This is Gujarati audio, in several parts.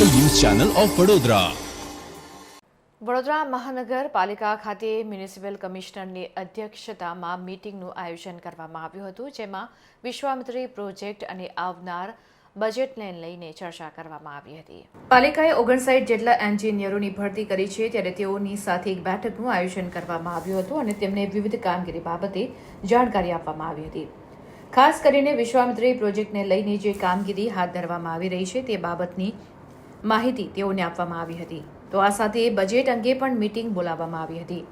Channel of Vadodara. વડોદરા મહાનગરપાલિકા ખાતે મ્યુનિસિપલ કમિશનરની અધ્યક્ષતામાં મીટિંગનું આયોજન કરવામાં આવ્યું હતું જેમાં વિશ્વામિત્રી પ્રોજેક્ટ અને આવનાર બજેટને લઈને ચર્ચા કરવામાં આવી હતી. પાલિકાએ ઓગણસાઠ જેટલા એન્જિનિયરોની ભરતી કરી છે ત્યારે તેઓની સાથે એક બેઠકનું આયોજન કરવામાં આવ્યું હતું અને તેમને વિવિધ કામગીરી બાબતે જાણકારી આપવામાં આવી હતી. ખાસ કરીને વિશ્વામિત્રી પ્રોજેક્ટને લઈને જે કામગીરી હાથ ધરવામાં આવી રહી છે તે બાબતની માહિતી તેઓને આપવામાં આવી હતી. તો આ સાથે બજેટ અંગે પણ મીટિંગ બોલાવવામાં આવી હતી.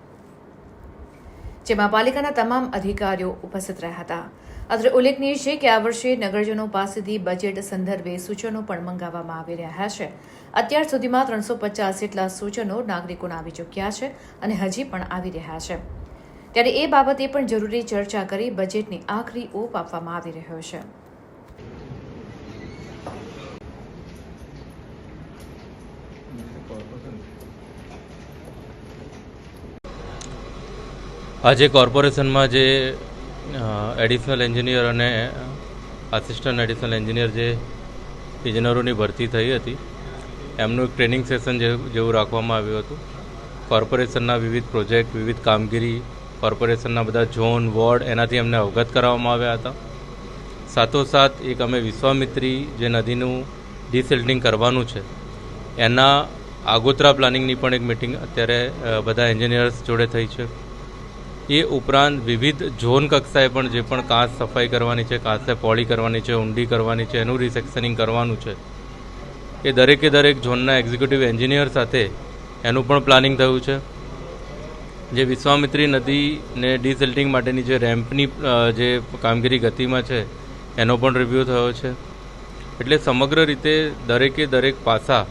જેમાં પાલિકાના તમામ અધિકારીઓ ઉપસ્થિત રહ્યા હતા. અત્રે ઉલ્લેખનીય છે કે આ વર્ષે નગરજનો પાસેથી બજેટ સંદર્ભે સૂચનો પણ મંગાવવામાં આવી રહ્યા છે. અત્યાર સુધીમાં ત્રણસો પચાસ જેટલા સૂચનો નાગરિકોને આવી ચૂક્યા છે અને હજી પણ આવી રહ્યા છે. ત્યારે એ બાબતે પણ જરૂરી ચર્ચા કરી બજેટની આખરી ઓપ આપવામાં આવી રહ્યો છે. આજે કોર્પોરેશનમાં જે એડિશનલ એન્જિનિયર અને આસિસ્ટન્ટ એડિશનલ એન્જિનિયર જે ઇજનેરોની ભરતી થઈ હતી, એમનું એક ટ્રેનિંગ સેશન જેવું રાખવામાં આવ્યું હતું. કોર્પોરેશનના વિવિધ પ્રોજેક્ટ વિવિધ કામગીરી, કોર્પોરેશનના બધા ઝોન, વોર્ડ, એનાથી એમને અવગત કરાવવામાં આવ્યા હતા. સાથોસાથ એક અમે વિશ્વામિત્રી જે નદીનું ડિસિલ્ટિંગ કરવાનું છે, એના આગોતરા પ્લાનિંગની પણ એક મિટિંગ અત્યારે બધા એન્જિનિયર્સ જોડે થઈ છે. એ ઉપરાંત વિવિધ ઝોન કક્ષાએ પણ જે પણ કાંસ સફાઈ કરવાની છે કાંસને પોળી કરવાની છે, ઊંડી કરવાની છે, એનું રિસેક્શનિંગ કરવાનું છે. એ દરેકે દરેક ઝોનના એક્ઝિક્યુટિવ એન્જિનિયર સાથે એનું પણ પ્લાનિંગ થયું છે. જે વિશ્વામિત્રી નદીને ડિસિલ્ટિંગ માટેની જે રેમ્પની જે કામગીરી ગતિમાં છે, એનો પણ રિવ્યૂ થયો છે. એટલે સમગ્ર રીતે દરેકે દરેક પાસા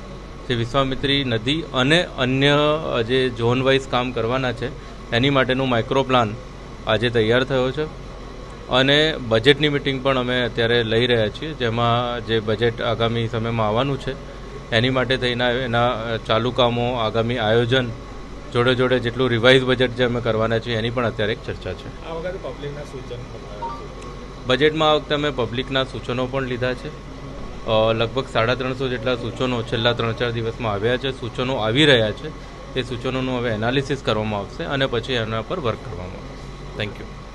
જે વિશ્વામિત્રી નદી અને અન્ય જે ઝોન વાઇઝ કામ કરવાના છે એની માટેનું માઇક્રો પ્લાન આજે તૈયાર થયો છે. અને બજેટની મિટિંગ પણ અમે અત્યારે લઈ રહ્યા છીએ જેમાં જે બજેટ આગામી સમયમાં આવવાનું છે એની માટે થઈને એના ચાલુ કામો આગામી આયોજન જોડે જોડે જેટલું રિવાઇઝ બજેટ જે અમે કરવાના છીએ એની પણ અત્યારે એક ચર્ચા છે. આ વખતે પબ્લિકના સૂચન બજેટમાં આ વખતે અમે પબ્લિકના સૂચનો પણ લીધા છે. લગભગ સાડા ત્રણસો જેટલા સૂચનો છેલ્લા ત્રણ ચાર દિવસમાં આવ્યા છે, સૂચનો આવી રહ્યા છે. તે સૂચનોનું હવે એનાલિસિસ કરવામાં આવશે અને પછી એના પર વર્ક કરવામાં આવશે. Thank you